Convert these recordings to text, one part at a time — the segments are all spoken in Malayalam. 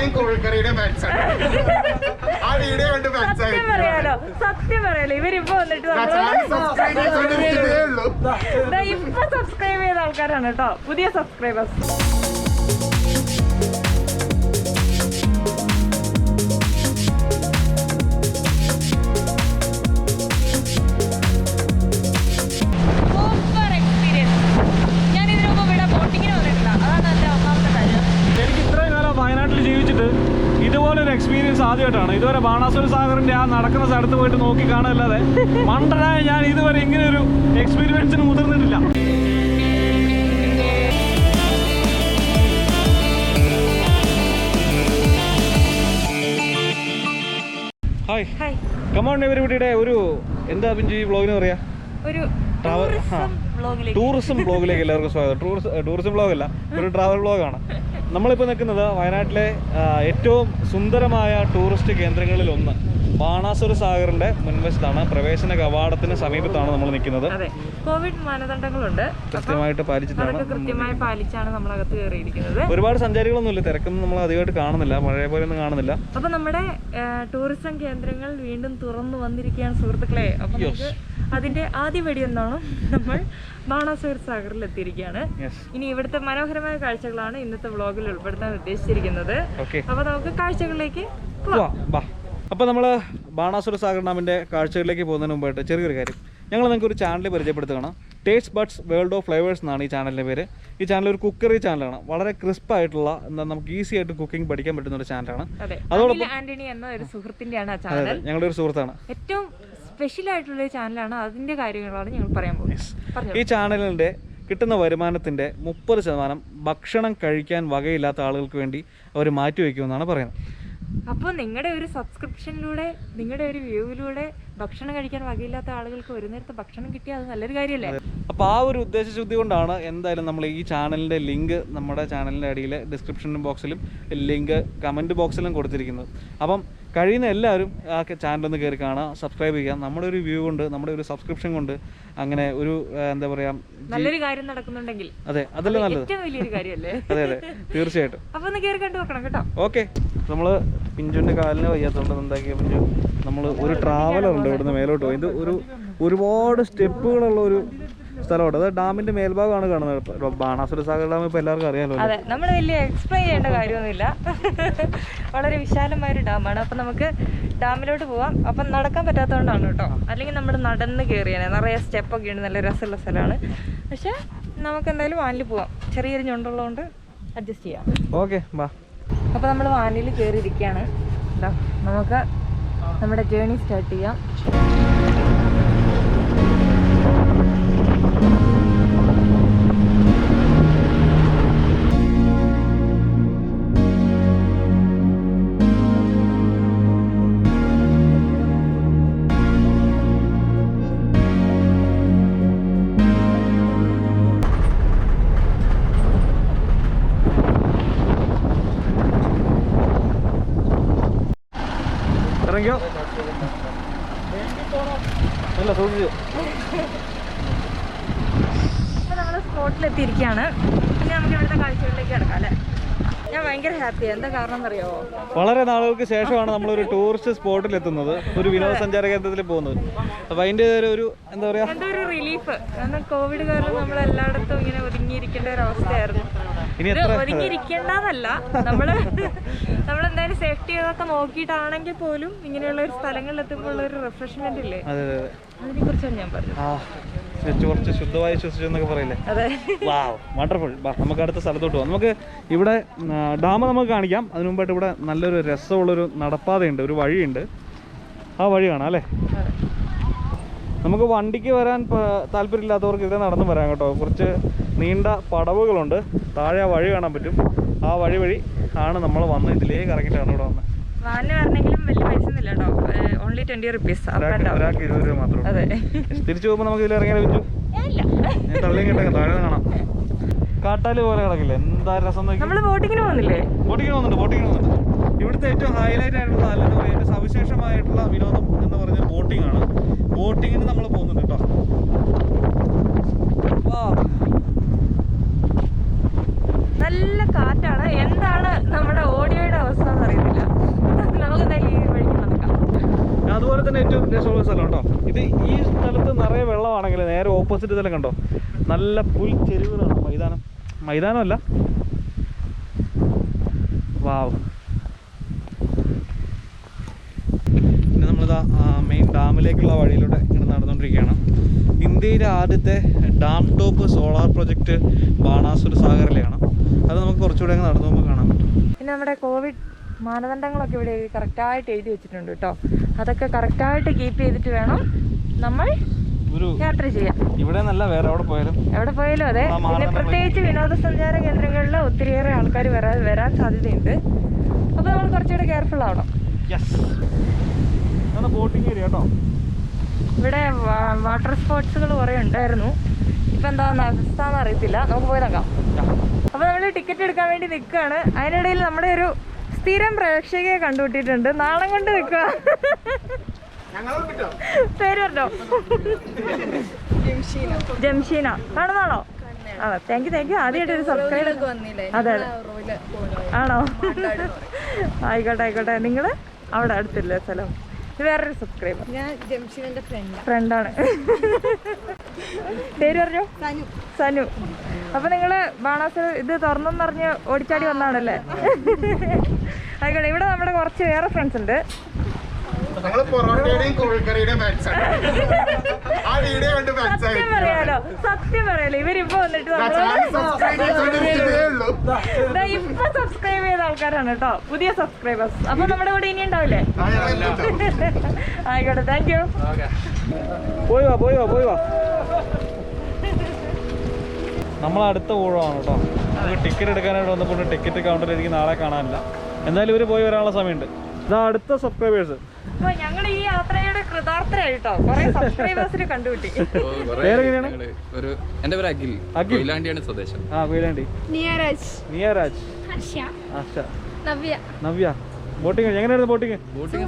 ഇവിടെയും കോഴിക്കറിയുടെ ഫാൻസ് ആ വീഡിയോ കണ്ട് ഫാൻസ് സത്യം പറയാലോ സത്യം പറയാലോ ഇവരിപ്പോ വന്നിട്ട് ഇപ്പൊ സബ്സ്ക്രൈബ് ചെയ്ത ആൾക്കാരാണ് കേട്ടോ പുതിയ സബ്സ്ക്രൈബേഴ്സ് ആദ്യമായിട്ടാണ്. ഇതുവരെ ബാണാസുര സാഗറിന്റെ ആ നടക്കുന്ന സ്ഥലത്ത് പോയിട്ട് നോക്കി കാണാനല്ലാതെ മണ്ടനായ ഞാൻ ഇതുവരെ ഇങ്ങനെ ഒരു എക്സ്പീരിയൻസിന് മുതിർന്നിട്ടില്ല ഹായ് ഹായ് കമോൺ ഇവരിവിടെ ഒരു എന്താ പിഞ്ചു ഈ ബ്ലോഗിന് പറയാ? ഒരു. ടൂറിസം ബ്ലോഗിലേക്ക് എല്ലാവർക്കും സ്വാഗതം. ടൂറിസം ടൂറിസം ബ്ലോഗല്ല ഒരു ട്രാവൽ ബ്ലോഗാണ് നമ്മളിപ്പോൾ നിൽക്കുന്നത് വയനാട്ടിലെ ഏറ്റവും സുന്ദരമായ ടൂറിസ്റ്റ് കേന്ദ്രങ്ങളിൽ ഒന്ന് ബാണാസുര സാഗറിന്റെ മുൻവശത്താണ്. പ്രവേശന കവാടത്തിന് സമീപത്താണ് നമ്മൾ നിൽക്കുന്നത്. കോവിഡ് മാനദണ്ഡങ്ങളുണ്ട്. കൃത്യമായിട്ട് പാലിച്ചിട്ടാണ് കൃത്യമായി പാലിച്ചാണ് നമ്മൾ അകത്ത് കയറിയിരിക്കുന്നത്. ഒരുപാട് സഞ്ചാരികളൊന്നും ഇല്ല തിരക്കൊന്നും നമ്മൾ അധികമായിട്ട് കാണുന്നില്ല. പഴയ പോലെ ഒന്നും കാണുന്നില്ല. അപ്പൊ നമ്മുടെ ടൂറിസം കേന്ദ്രങ്ങൾ വീണ്ടും തുറന്നു വന്നിരിക്കുകയാണ് സുഹൃത്തുക്കളെ. അപ്പൊ അതിന്റെ ആദ്യ വെടി എന്നാണ് നമ്മൾ ബാണാസുര സാഗറിൽ എത്തിയിരിക്കുകയാണ്. ഇനി ഇവിടുത്തെ മനോഹരമായ കാഴ്ചകളാണ് ഇന്നത്തെ വ്ളോഗിൽ ഉൾപ്പെടുത്താൻ ഉദ്ദേശിച്ചിരിക്കുന്നത്. അപ്പോൾ അപ്പൊ നമുക്ക് കാഴ്ചകളിലേക്ക് അപ്പൊ നമ്മൾ അപ്പോൾ നമ്മൾ ബാണാസുര സാഗർ ഡാമിന്റെ കാഴ്ചകളിലേക്ക് പോകുന്നതിന് മുമ്പായിട്ട് ചെറിയൊരു കാര്യം. ഞങ്ങൾ നിങ്ങൾക്ക് ഒരു ചാനൽ പരിചയപ്പെടുത്തുകയാണ് taste buds world of flavours എന്നാണ് ഈ ചാനലിന്റെ പേര്. ഈ ചാനൽ ഒരു കുക്കറി ചാനലാണ് വളരെ ക്രിസ്പ് ആയിട്ടുള്ള എന്താ നമുക്ക് ഈസി ആയിട്ട് കുക്കിംഗ് പഠിക്കാൻ പറ്റുന്ന ഒരു ചാനലാണ് അതോടൊപ്പം- ആന്റണി എന്ന ഒരു ഞങ്ങളുടെ ഒരു സുഹൃത്താണ്. ഏറ്റവും സ്പെഷ്യൽ ആയിട്ടുള്ള ഒരു ചാനലാണ് അതിന്റെ കാര്യങ്ങളാണ് ഞങ്ങൾ പറയാൻ പോകുന്നത്. ഈ ചാനലിന്റെ കിട്ടുന്ന വരുമാനത്തിന്റെ മുപ്പത് ശതമാനം ഭക്ഷണം കഴിക്കാൻ വകയില്ലാത്ത ആളുകൾക്ക് വേണ്ടി അവർ മാറ്റിവെക്കുമെന്നാണ് പറയുന്നത്. അപ്പോൾ നിങ്ങളുടെ ഒരു സബ്സ്ക്രിപ്ഷനിലൂടെ നിങ്ങളുടെ ഒരു വ്യൂവിലൂടെ ഭക്ഷണം കഴിക്കാൻ വകയില്ലാത്ത ആളുകൾക്ക് ഒരു നേരത്തെ ഭക്ഷണം കിട്ടിയാൽ അത് നല്ലൊരു കാര്യമല്ലേ അപ്പോൾ ആ ഒരു ഉദ്ദേശശുദ്ധി കൊണ്ടാണ് എന്തായാലും നമ്മൾ ഈ ചാനലിന്റെ ലിങ്ക് നമ്മുടെ ചാനലിന്റെ അടിയിൽ ഡിസ്ക്രിപ്ഷൻ ബോക്സിലും ലിങ്ക് കമന്റ് ബോക്സിലും കൊടുത്തിരിക്കുന്നത്. അപ്പം കഴിയുന്ന എല്ലാവരും ആ ചാനൽ ഒന്ന് കയറി കാണുക സബ്സ്ക്രൈബ് ചെയ്യാം. നമ്മുടെ ഒരു വ്യൂ കൊണ്ട് നമ്മുടെ ഒരു സബ്സ്ക്രിപ്ഷൻ കൊണ്ട് അങ്ങനെ ഒരു എന്താ പറയാ നല്ലൊരു കാര്യം നടക്കുന്നുണ്ടെങ്കിൽ അതെ അതല്ലേ നല്ലത്. അതെ അതെ തീർച്ചയായിട്ടും. അപ്പൊ ഒന്ന് കയറി കണ്ടു നോക്കണം കേട്ടോ. ഓക്കെ. നമ്മൾ പിഞ്ചുവിന്റെ കാലിന് വയ്യാത്തതുകൊണ്ട് എന്താക്കിയ പിഞ്ചു? നമ്മൾ ഒരു ട്രാവലർ ഉണ്ട് ഇവിടുന്ന് മേലോട്ട് പോയി. ഇത് ഒരു ഒരുപാട് സ്റ്റെപ്പുകളുള്ള ഒരു സ്ഥലമാണ്. അത് ഡാമിന്റെ മേൽഭാഗമാണ് കാണുന്നത്. ബാണാസുര സാഗർ ഡാം ഇപ്പൊ എല്ലാവർക്കും അറിയാമല്ലോ അതെ നമ്മൾ വലിയ എക്സ്പ്ലെയിൻ ചെയ്യേണ്ട കാര്യമൊന്നുമില്ല. വളരെ വിശാലമായ ഒരു ഡാമാണ്. അപ്പം നമുക്ക് ഡാമിലോട്ട് പോവാം. അപ്പം നടക്കാൻ പറ്റാത്തതുകൊണ്ടാണ് കേട്ടോ. അല്ലെങ്കിൽ നമ്മൾ നടന്ന് കയറിയാണ് നിറയെ സ്റ്റെപ്പൊക്കെ ഉണ്ട്. നല്ല രസമുള്ള സ്ഥലമാണ്. പക്ഷേ നമുക്ക് എന്തായാലും വാനിൽ പോവാം. ചെറിയൊരു ഞൊണ്ടുള്ളതുകൊണ്ട് അഡ്ജസ്റ്റ് ചെയ്യാം. ഓക്കെ ബാ. അപ്പോൾ നമ്മൾ വാനിൽ കയറിയിരിക്കുകയാണ് എന്താ നമുക്ക് നമ്മുടെ ജേണി സ്റ്റാർട്ട് ചെയ്യാം. അല്ല സൂക്ഷിച്ചു നമ്മൾ സ്പോട്ടിലെത്തിയിരിക്കുകയാണ് പിന്നെ നമുക്ക് ഇവിടുത്തെ കാഴ്ചകളിലേക്ക് കിടക്കാം അല്ലേ? ഞാൻ ഭയങ്കര ഹാപ്പിയാണ് എന്താ കാരണം എന്നറിയോ? വളരെ നാളുകൾക്ക് ശേഷമാണ് നമ്മളൊരു ടൂറിസ്റ്റ് സ്പോട്ടിൽ എത്തുന്നത്. ഒരു വിനോദസഞ്ചാര കേന്ദ്രത്തിൽ പോകുന്നത്. അപ്പൊ അതിന്റെ ഒരു ഒരു എന്താ പറയാ? എന്തോ ഒരു റിലീഫ് കാരണം കോവിഡ് കാരണം നമ്മൾ എല്ലായിടത്തും ഇങ്ങനെ ഒതുങ്ങിയിരിക്കേണ്ട ഒരു അവസ്ഥയായിരുന്നു. ഇനി ഒതുങ്ങിയിരിക്കേണ്ടതല്ല നമ്മൾ നമ്മളെന്തായാലും സേഫ്റ്റി അതൊക്കെ നോക്കിയിട്ടാണെങ്കിൽ പോലും ഇങ്ങനെയുള്ള ഒരു സ്ഥലങ്ങളിൽ എത്തുമ്പോൾ ഉള്ള ഒരു റിഫ്രഷ്മെന്റ് ഇല്ലേ? അതെ അതെ അതെ. അതിനെ കുറിച്ചാണ് ഞാൻ പറഞ്ഞത്. കുറച്ച് ശുദ്ധമായി ശ്വസിച്ചു എന്നൊക്കെ പറയില്ലേ? വാവ് വണ്ടർഫുൾ നമുക്ക് അടുത്ത സ്ഥലത്തോട്ട് പോകാം നമുക്ക് ഇവിടെ ഡാം നമുക്ക് കാണിക്കാം. അതിനു മുമ്പായിട്ട് ഇവിടെ നല്ലൊരു രസമുള്ളൊരു നടപ്പാതയുണ്ട് ഒരു വഴിയുണ്ട്. ആ വഴി കാണാം അല്ലേ? നമുക്ക് വണ്ടിക്ക് വരാൻ താല്പര്യമില്ലാത്തവർക്ക് ഇവിടെ നടന്നു വരാം കേട്ടോ. കുറച്ച് നീണ്ട പടവുകളുണ്ട്. താഴെ ആ വഴി കാണാൻ പറ്റും. ആ വഴി വഴി ആണ് നമ്മൾ വന്ന് ഇതിലേക്ക് ഇറങ്ങിയിട്ടാണ് ഇവിടെ വന്നത് തിരിച്ചു പോകുമ്പോൾ നമുക്ക് ഇതിൽ ഇറങ്ങിയാൽ വെച്ചു ഇല്ല. ഞാൻ തള്ളി കിട്ടേക്കാം താഴെ കാണാം. കാട്ടാൽ പോലെ കിടക്കില്ല? എന്താ രസം ബോട്ടിങ്ങിന് പോകുന്നില്ലേ? ബോട്ടിങ്ങിന് വന്നിട്ട് ബോട്ടിങ്ങിന് വന്നിട്ട് ഇവിടുത്തെ ഏറ്റവും ഹൈലൈറ്റ് ആയിട്ടുള്ള അല്ലെങ്കിൽ ഏറ്റവും സവിശേഷമായിട്ടുള്ള വിനോദം എന്ന് പറഞ്ഞാൽ ബോട്ടിംഗ് ആണ് ബോട്ടിങ്ങിന് നമ്മൾ പോകുന്നുണ്ട് കേട്ടോ. നമുക്ക് ഈ വഴിക്ക് നടക്കാം. അതുപോലെ തന്നെ ഏറ്റവും രസമുള്ള സ്ഥലം കേട്ടോ. ഇത് ഈ സ്ഥലത്ത് നിറയെ വെള്ളമാണെങ്കിൽ നേരെ ഓപ്പോസിറ്റ് സ്ഥലം കണ്ടോ? നല്ല പുൽ ചെരുവുകളാണ് മൈതാനം. മൈതാനമല്ല. വാവ് പിന്നെ നമ്മളിതാ മെയിൻ ഡാമിലേക്കുള്ള വഴിയിലൂടെ ഇങ്ങനെ നടന്നുകൊണ്ടിരിക്കുകയാണ്. ഇന്ത്യയിലെ ആദ്യത്തെ dam top solar project Banasura സാഗറിലെയാണ്. അത് നമുക്ക് കുറച്ചുകൂടെ അങ്ങ് നടന്നു പോകുമ്പോൾ കാണാൻ പറ്റും. പിന്നെ നമ്മുടെ കോവിഡ് മാനദണ്ഡങ്ങളൊക്കെ ഇവിടെ കറക്റ്റായിട്ട് എഴുതി വെച്ചിട്ടുണ്ട് കേട്ടോ. അതൊക്കെ കറക്റ്റായിട്ട് കീപ്പ് ചെയ്തിട്ട് വേണം നമ്മൾ യാത്ര ചെയ്യാൻ. ഇവിടെ നല്ല വേറെ എവിടെ പോയാലും എവിടെ പോയാലും അതെ. പിന്നെ പ്രത്യേകിച്ച് വിനോദസഞ്ചാര കേന്ദ്രങ്ങളിൽ ഒത്തിരിയേറെ ആൾക്കാർ വരാൻ വരാൻ സാധ്യതയുണ്ട്. അപ്പോൾ നമ്മൾ കുറച്ചുകൂടെ കെയർഫുൾ ആവണം. ബോട്ടിങ് ഏരിയ കേട്ടോ ഇവിടെ വാട്ടർ സ്പോർട്സുകൾ കുറേ ഉണ്ടായിരുന്നു. ഇപ്പം എന്താണെന്ന് അവസ്ഥ എന്ന് അറിയത്തില്ല. നമുക്ക് പോയി നോക്കാം. അപ്പോൾ നമ്മൾ ടിക്കറ്റ് എടുക്കാൻ വേണ്ടി നിൽക്കുകയാണ് അതിനിടയിൽ നമ്മുടെ ഒരു സ്ഥിരം പ്രേക്ഷകയെ കണ്ടുപിട്ടിട്ടുണ്ട് നാണം കൊണ്ട് നിൽക്കുക പേര് പറഞ്ഞോ? ജംഷീന. കാണുന്നാണോ ആണോ താങ്ക് യു താങ്ക് യു ആദ്യമായിട്ട് ഒരു സബ്സ്ക്രൈബ് അതെ അതെ. ആണോ? ആയിക്കോട്ടെ ആയിക്കോട്ടെ. നിങ്ങൾ അവിടെ അടുത്തില്ലേ സ്ഥലം? വേറൊരു സബ്സ്ക്രൈബർ ഞാൻ ജംഷീദിന്റെ ഫ്രണ്ടാണ് ഫ്രണ്ടാണ് പേര് പറഞ്ഞു? സനു. സനു. അപ്പൊ നിങ്ങൾ ബാണാസ് ഇത് തുറന്നെന്നറിഞ്ഞ് ഓടിച്ചാടി വന്നാണല്ലേ? ആയിക്കോട്ടെ ഇവിടെ നമ്മുടെ കുറച്ച് വേറെ ഫ്രണ്ട്സ് ഉണ്ട്. സത്യം പറയാലോ സത്യം പറയാലോ. ഇവരിപ്പോ വന്നിട്ട് നമ്മൾ സബ്സ്ക്രൈബ് ചെയ്തോണ്ടിരിക്കുന്നതേ ഉള്ളൂ ദാ ഇപ്പൊ സബ്സ്ക്രൈബ് ചെയ്ത ആൾക്കാരാണ് കേട്ടോ. പുതിയ സബ്സ്ക്രൈബേഴ്സ് അപ്പൊ നമ്മുടെ കൂടെ ഇനി ഉണ്ടാവില്ലേ? ആയിക്കോട്ടെ താങ്ക് യു പോയി വാ പോയി വാ പോയി വാ. നമ്മൾ അടുത്ത ഊഴമാണ് കേട്ടോ. നമുക്ക് ടിക്കറ്റ് എടുക്കാനായിട്ട് വന്നപ്പോൾ ടിക്കറ്റ് കൗണ്ടറിൽ എനിക്ക് നാളെ കാണാനില്ല. എന്തായാലും ഇവർ പോയി വരാനുള്ള സമയമുണ്ട്. ഇതാ അടുത്ത സബ്സ്ക്രൈബേഴ്സ് ഞങ്ങളുടെ ഞങ്ങൾ ഈ യാത്രയുടെ കൃതാർത്ഥരായിട്ടോ കുറെ സബ്സ്ക്രൈബേഴ്സിനെ കണ്ടുകിട്ടി പേരെങ്ങനെയാണ്? ഒരു എന്റെ പേര് അഖിൽ. അഖിൽ? കൊയിലാണ്ടിയാണ് സ്വദേശം. ആ കൊയിലാണ്ടി. നിയരാജ്. നിയരാജ്. നവ്യ. നവ്യ. ബോട്ടിംഗ് എങ്ങനെയായിരുന്നു ബോട്ടിംഗ് ബോട്ടിംഗ്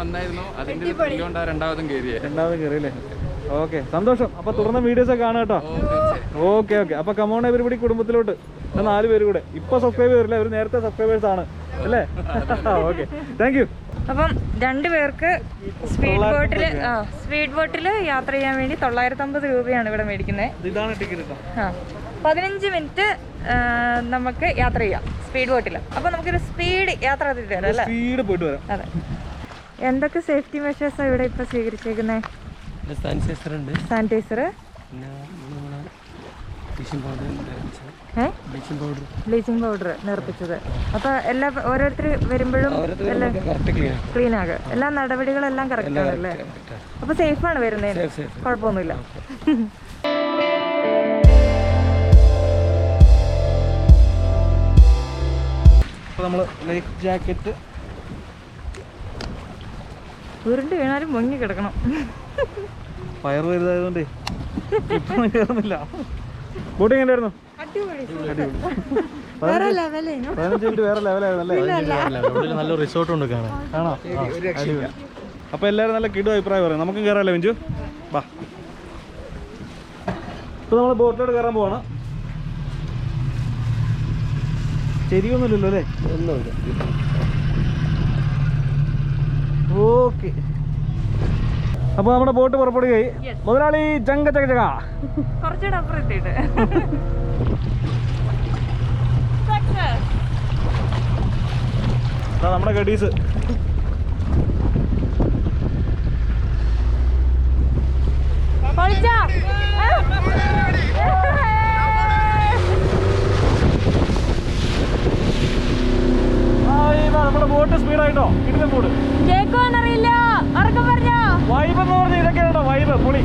വന്നായിരുന്നു. അതിന്റെ രണ്ടാമതും കയറിയേ രണ്ടാമത് കയറിയല്ലേ ഓക്കെ. സന്തോഷം. അപ്പൊ തുടർന്ന വീഡിയോസ് ഒക്കെ കാണാം കേട്ടോ. Okay okay. അപ്പൊ കമോൺ എവരിപടി കുടുംബത്തിലോട്ട്. നാല് പേര് കൂടെ. ഇപ്പൊ സബ്സ്ക്രൈബ് ചെയ്തില്ല അവർ നേരത്തെ സബ്സ്ക്രൈബേഴ്സ് ആണ്. അല്ലേ? ഓക്കെ. താങ്ക് യു അപ്പം രണ്ടുപേർക്ക് സ്പീഡ് ബോട്ടിൽ ആ സ്പീഡ് ബോട്ടിൽ യാത്ര ചെയ്യാൻ വേണ്ടി തൊള്ളായിരത്തി അമ്പത് രൂപയാണ് ഇവിടെ മേടിക്കുന്നത്. ഇതാണ് ടിക്കറ്റ് ആ. പതിനഞ്ച് മിനിറ്റ് നമുക്ക് യാത്ര ചെയ്യാം. സ്പീഡ് ബോട്ടിൽ അപ്പോൾ നമുക്കൊരു സ്പീഡ് യാത്ര തരാം അല്ലേ? സ്പീഡ് പോയിട്ട് വരാം. അതെ. എന്തൊക്കെ സേഫ്റ്റി മെഷേഴ്സാണ് ഇവിടെ ഇപ്പോൾ സ്വീകരിച്ചേക്കുന്നത് സാനിറ്റൈസർ ഉണ്ട്. സാനിറ്റൈസർ ബ്ലീച്ചിങ് പൗഡർ നിർപ്പിച്ചത് അപ്പൊ എല്ലാ ഓരോരുത്തർ വരുമ്പോഴും എല്ലാം ക്ലീൻ ആകുക. എല്ലാ നടപടികളെല്ലാം കറക്റ്റ് ആണല്ലേ? അപ്പോൾ സേഫാണ് വരുന്നത് കുഴപ്പമൊന്നുമില്ല. അപ്പൊ നമ്മൾ ലൈഫ് ജാക്കറ്റ് ഉരുണ്ട് വീണാലും മുങ്ങി കിടക്കണം. ഫയർ വലുതായതുകൊണ്ട് ഇപ്പൊ കയറുന്നില്ല ബോട്ടിങ് എങ്ങനെയായിരുന്നു അടിപൊളി പതിനഞ്ച് മിനിറ്റ് വേറെ ലെവലായിരുന്നു നല്ല റിസോർട്ട് ഉണ്ട് കാണാൻ. ആണോ? അപ്പൊ എല്ലാരും നല്ല കിടു അഭിപ്രായം പറയാം. നമുക്കും കയറാമല്ലോ മിഞ്ചു? വാ. ഇപ്പൊ നമ്മൾ ബോട്ടിലോട്ട് കയറാൻ പോവാണ്. ശരിയൊന്നുമില്ലല്ലോ അല്ലേ? ഒന്നുമില്ല ഓക്കെ. അപ്പൊ നമ്മുടെ ബോട്ട് പുറപ്പെടുകയായി. മുതലാളി ചങ്ക ചക ചക കുറച്ചുകൂടെ അപ്പുറം എത്തിയിട്ട്. നമ്മുടെ ഗഡീസ്. പൊളിച്ചോ? നമ്മുടെ ബോട്ട് സ്പീഡായിട്ടോ കിട്ടുന്ന ബോട്ട് വൈബ് എന്ന് പറഞ്ഞ ഇതൊക്കെയാണോ? വൈബ് പൊളി.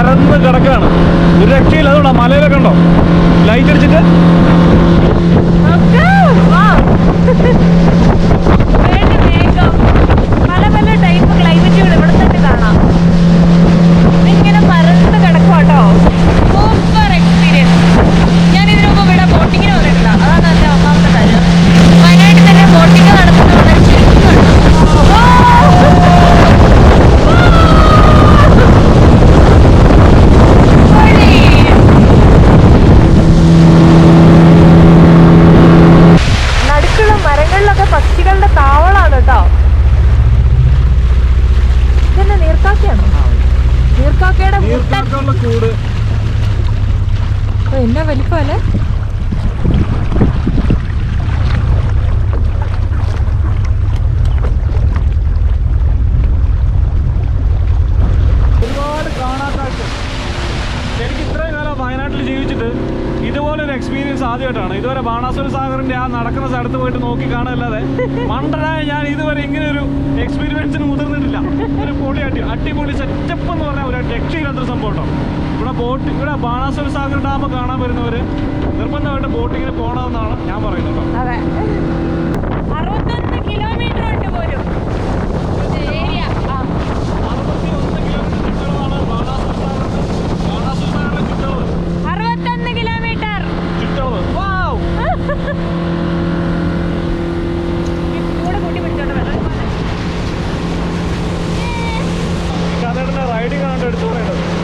പരന്ന് കിടക്കുകയാണ്. ഒരു രക്ഷയില്ല. അതുകൊണ്ടാണ് മലയിലൊക്കെ ഉണ്ടോ? ലൈറ്റ് അടിച്ചിട്ട് നോക്ക്, വാ. വേണ്ട വേഗം. പല പല ടൈപ്പ് ക്ലൈമറ്റുകൾ ഇവിടെ തന്നെ കാണാം ഇങ്ങനെ പരന്ന് കിടക്കും കേട്ടോ സൂപ്പർ എക്സ്പീരിയൻസ് ഞാൻ ഇതിനു മുമ്പ് ഇവിടെ ബോട്ടിങ്ങിന് വന്നിട്ടില്ല അതാണ് എന്റെ ഒന്നാമത്തെ കാര്യം വയനാട്ടിൽ തന്നെ ബോട്ടിങ് നടത്തുന്നുണ്ട് ശരിക്കും കണ്ടു. ആ! പൊളി. നടുക്കുള്ള മരങ്ങളിലൊക്കെ പക്ഷികളുടെ താവളാണ് കേട്ടോ ഇതന്നെ നീർക്കാക്കയാണോ നീർക്കാക്കയുടെ മുട്ട കൂട് ഓ, എന്നാ വലിപ്പല്ലേ ഒരുപാട് കാണാത്ത കാഴ്ച. എനിക്ക് ഇത്രയും കാലം വയനാട്ടിൽ ജീവിച്ചിട്ട് ഇതുപോലെ ഒരു എക്സ്പീരിയൻസ് ആദ്യമായിട്ടാണ്. ഇതുവരെ ബാണാസുര സാഗറിന്റെ ആ നടക്കുന്ന സ്ഥലത്ത് പോയിട്ട് നോക്കി കാണാനല്ലാതെ മണ്ടനായ ഞാൻ ഇതുവരെ ഇങ്ങനെ ഒരു എക്സ്പീരിയൻസിന് മുതിർന്നിട്ടില്ല. ഒരു പൊളി അടി അടിപൊളി സെറ്റപ്പ് എന്ന് പറഞ്ഞാൽ ഒരു രക്ഷയില്ലാത്തൊരു സംഭവം കേട്ടോ. ഇവിടെ ബോട്ട് ഇവിടെ ബാണാസുര സാഗർ ഡാം കാണാൻ വരുന്നവർ നിർബന്ധമായിട്ട് ബോട്ടിങ്ങിന് പോകണമെന്നാണ് ഞാൻ പറയുന്നത് കേട്ടോ. കിലോമീറ്റർ ഏരിയ ആ അറുപത്തിയൊന്ന് കിലോമീറ്റർ ചുറ്റളവാണ് ബാണാസുര സാഗറിന്റെ ബാണാസുര സാഗറിന്റെ ചുറ്റളവ് അറുപത്തൊന്ന് കിലോമീറ്റർ ചുറ്റളവ് വാവ് കൂടെ കൂട്ടി പിടിച്ചോണ്ട് വരാം കഥയുടെ റൈഡിങ് ആണ് എടുത്തു പറയേണ്ടത്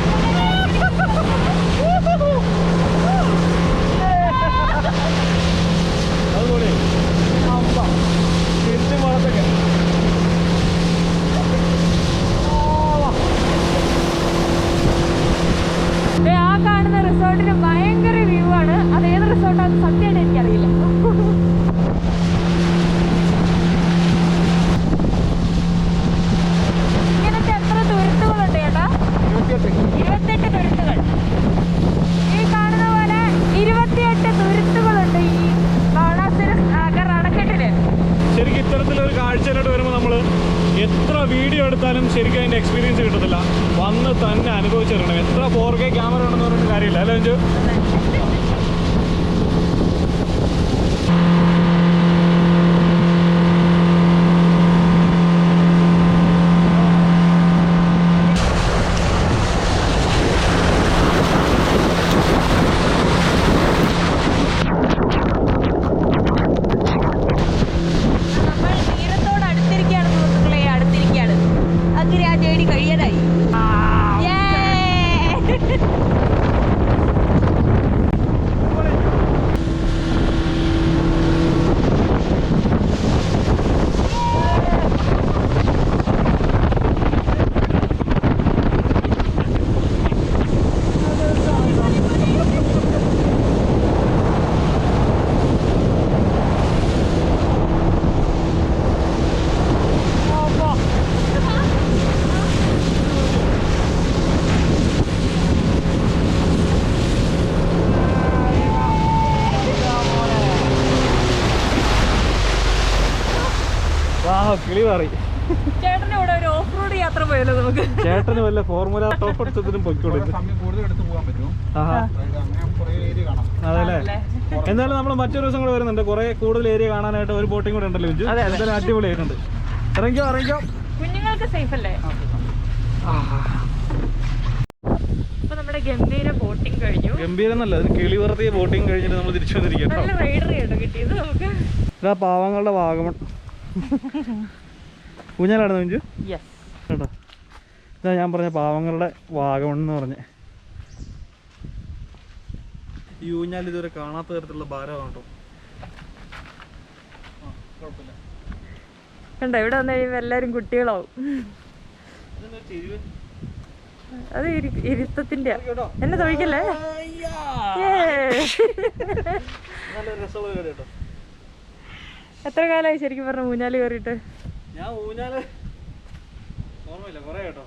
അതല്ലേ? എന്തായാലും നമ്മൾ മറ്റൊരു ദിവസം കൂടെ വരുന്നുണ്ട്. കുറെ കൂടുതൽ ഏരിയ കാണാനായിട്ട് ഒരു ബോട്ടിംഗ് കൂടെ ഉണ്ടല്ലോ ബിജു എന്തായാലും അടിപൊളിയായിട്ടുണ്ട് ഇറങ്ങിക്കോ ഇറങ്ങിക്കോ കുഞ്ഞുങ്ങൾക്ക് സേഫ് അല്ലേ അപ്പൊ നമ്മുടെ ഗംഭീര ബോട്ടിംഗ് കഴിഞ്ഞു. ഗംഭീരം എന്നല്ല അതിന് കിളി വെറുതെ ബോട്ടിംഗ് കഴിഞ്ഞിട്ട് നമ്മൾ തിരിച്ചു കിട്ടിയത് നമുക്ക്. ഇതാ പാവങ്ങളുടെ വാഗമൺ. ഇഞ്ചു യെസ് കേട്ടോ. ഇതാ ഞാൻ പറഞ്ഞ പാവങ്ങളുടെ വാഗമൺ എന്ന് പറഞ്ഞ. ഈ ഊഞ്ഞാൽ ഇതുവരെ കാണാത്ത തരത്തിലുള്ള ഭാരമാണ് കേട്ടോ. കുഴപ്പമില്ല. കണ്ടോ ഇവിടെ വന്നു കഴിയുമ്പോൾ എല്ലാവരും കുട്ടികളാവും? അത് ഇരുത്തത്തിന്റെ എന്നെ തൊഴിക്കല്ലേ? നല്ല രസമുള്ള കാര്യം എത്ര കാലായി ശരിക്കും പറഞ്ഞ ഊഞ്ഞാൽ കയറിയിട്ട്? ഞാൻ ഊഞ്ഞാൽ ഓർമ്മയില്ല കൊറേ കേട്ടോ.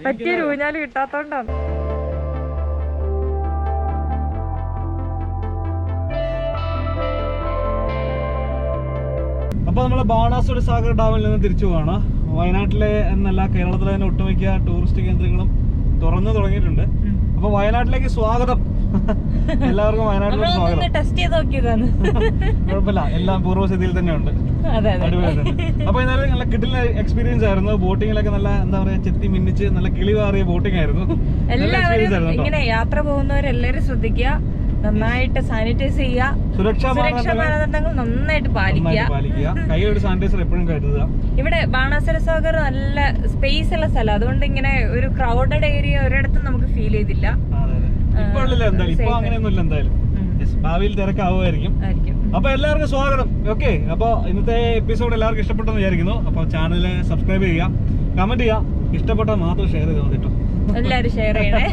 പറ്റിയൊരു ഊഞ്ഞാൽ കിട്ടാത്തോണ്ടാണ്. അപ്പൊ നമ്മളെ ബാണാസുര സാഗർ ഡാമിൽ നിന്ന് തിരിച്ചു പോവാണ്. വയനാട്ടിലെ എന്നല്ല കേരളത്തിലെ തന്നെ ഒട്ടുമിക്ക ടൂറിസ്റ്റ് കേന്ദ്രങ്ങളും തുറന്നു തുടങ്ങിയിട്ടുണ്ട്. അപ്പൊ വയനാട്ടിലേക്ക് സ്വാഗതം. എല്ലാവർക്കും വയനാട്ടിലേക്ക് സ്വാഗതം. ടെസ്റ്റ് ചെയ്ത് നോക്കിയതാണ്. കുഴപ്പമില്ല. എല്ലാം പൂർവസ്ഥിതിയിൽ തന്നെ. ഉണ്ട് അപ്പൊ എന്നാലും നല്ല കിട്ടില്ല എക്സ്പീരിയൻസ് ആയിരുന്നു. ബോട്ടിങ്ങിലൊക്കെ നല്ല എന്താ പറയാ ചെത്തി മിന്നിച്ച് നല്ല കിളി മാറിയ ബോട്ടിംഗ് ആയിരുന്നു എല്ലാവരും ഇങ്ങനെ യാത്ര പോകുന്നവരെല്ലാരും ശ്രദ്ധിക്കുക. നന്നായിട്ട് സാനിറ്റൈസ് ചെയ്യുക. സുരക്ഷാ മാനദണ്ഡങ്ങൾ നന്നായിട്ട് പാലിക്കുക. നന്നായിട്ട് കയ്യിൽ ഒരു സാനിറ്റൈസർ എപ്പോഴും കരുതുക. ഇവിടെ ബാണാസുര സാഗർ നല്ല സ്പേസ് ഉള്ള സ്ഥലം. അതുകൊണ്ട് ഇങ്ങനെ ഒരു ക്രൗഡഡ് ഏരിയ ഒരിടത്തും നമുക്ക് ഫീൽ ചെയ്തില്ല. ഇപ്പൊ അങ്ങനെയൊന്നുമില്ല എന്തായാലും. ഭാവിയിൽ തിരക്കാവുമായിരിക്കും. അപ്പൊ എല്ലാവർക്കും സ്വാഗതം. ഓക്കെ അപ്പൊ ഇന്നത്തെ എപ്പിസോഡ് എല്ലാവർക്കും ഇഷ്ടപ്പെട്ടെന്ന് വിചാരിക്കുന്നു. അപ്പൊ ചാനൽ സബ്സ്ക്രൈബ് ചെയ്യുക കമന്റ് ചെയ്യുക. ഇഷ്ടപ്പെട്ടാൽ മാത്രം ഷെയർ ചെയ്താൽ മതി എല്ലാരും ഷെയർ ചെയ്യണേ.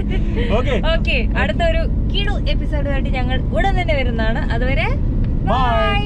ഓക്കെ ഓക്കെ അടുത്തൊരു കിടു എപ്പിസോഡുമായിട്ട് ഞങ്ങൾ ഉടൻ തന്നെ വരുന്നതാണ്. അതുവരെ ബൈ